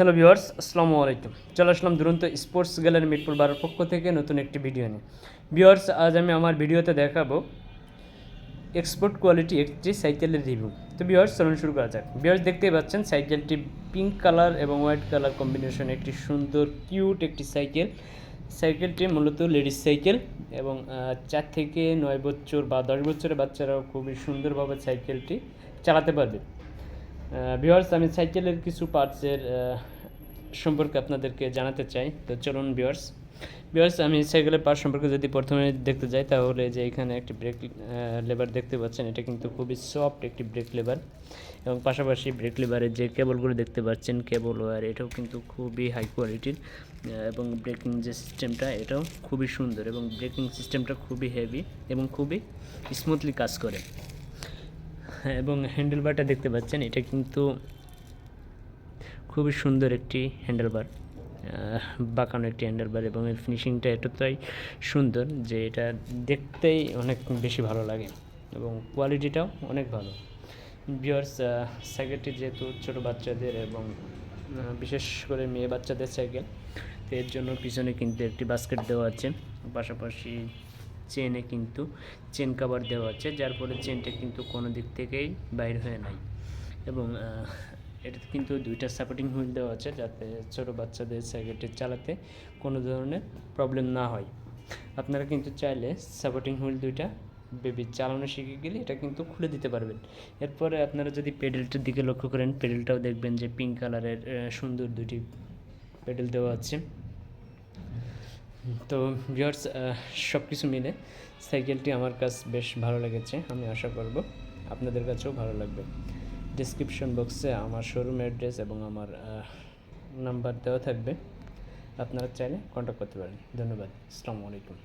Hello viewers, আসসালামু আলাইকুম। চলে আসলাম দুরন্ত স্পোর্টস গ্যালারি মিরপুর বারোর পক্ষ থেকে নতুন একটি ভিডিও নিয়ে। ভিউয়ার্স, আজ আমি আমার ভিডিওতে দেখাবো এক্সপোর্ট কোয়ালিটি একটি সাইকেলের রিভিউ তো ভিউয়ার্স, চলুন শুরু করা যাক। ভিউয়ার্স, দেখতেই পাচ্ছেন সাইকেলটি পিঙ্ক কালার এবং হোয়াইট কালার কম্বিনেশন একটি সুন্দর কিউট একটি সাইকেল সাইকেলটি মূলত লেডিস সাইকেল এবং চার থেকে নয় বছর বা দশ বছরের বাচ্চারাও খুবই সুন্দরভাবে সাইকেলটি চালাতে পারবে। ভিউয়ার্স আমি সাইকেলের কিছু পার্টসের সম্পর্কে আপনাদেরকে জানাতে চাই। তো চলুন ভিউয়ার্স ভিউয়ার্স আমি সাইকেলের পার্ট সম্পর্কে যদি প্রথমে দেখতে যাই, তাহলে যে এখানে একটি ব্রেক লেবার দেখতে পাচ্ছেন। এটা কিন্তু খুবই সফট একটি ব্রেক লেবার এবং পাশাপাশি ব্রেক লেবারের যে কেবলগুলো দেখতে পাচ্ছেন কেবল ওয়ার এটাও কিন্তু খুবই হাই কোয়ালিটির এবং ব্রেকিং যে সিস্টেমটা এটাও খুবই সুন্দর এবং ব্রেকিং সিস্টেমটা খুবই হেভি এবং খুবই স্মুথলি কাজ করে। এবং হ্যান্ডেলবারটা দেখতে পাচ্ছেন, এটা কিন্তু খুবই সুন্দর একটি হ্যান্ডেলবার বাঁকানো একটি হ্যান্ডেলবার এবং এর ফিনিশিংটা এতটাই সুন্দর যে এটা দেখতেই অনেক বেশি ভালো লাগে এবং কোয়ালিটিটাও অনেক ভালো। বিয়ার্স সাইকেলটি যেহেতু ছোটো বাচ্চাদের এবং বিশেষ করে মেয়ে বাচ্চাদের সাইকেল, তো এর জন্য পিছনে কিন্তু একটি বাস্কেট দেওয়া আছে। পাশাপাশি চেনে কিন্তু চেন কাভার দেওয়া আছে, যার ফলে চেনটা কিন্তু কোনো দিক থেকেই বাইর হয়ে নাই। এবং এটাতে কিন্তু দুইটা সাপোর্টিং হুইল দেওয়া আছে, যাতে ছোটো বাচ্চাদের সাইকেলটি চালাতে কোনো ধরনের প্রবলেম না হয়। আপনারা কিন্তু চাইলে সাপোর্টিং হুইল দুইটা বেবি চালানো শিখে গেলে এটা কিন্তু খুলে দিতে পারবেন। এরপরে আপনারা যদি পেডেলটার দিকে লক্ষ্য করেন পেডেলটাও দেখবেন যে পিঙ্ক কালারের সুন্দর দুটি পেডেল দেওয়া আছে। তো ভিউয়ার্স সব কিছু মিলে সাইকেলটি আমার কাছে বেশ ভালো লেগেছে, আমি আশা করব আপনাদের কাছেও ভালো লাগবে। ডিসক্রিপশন বক্সে আমার শোরুম অ্যাড্রেস এবং আমার নাম্বার দেওয়া থাকবে। আপনারা চাইলে কন্ট্যাক্ট করতে পারেন। ধন্যবাদ। আসসালামু আলাইকুম।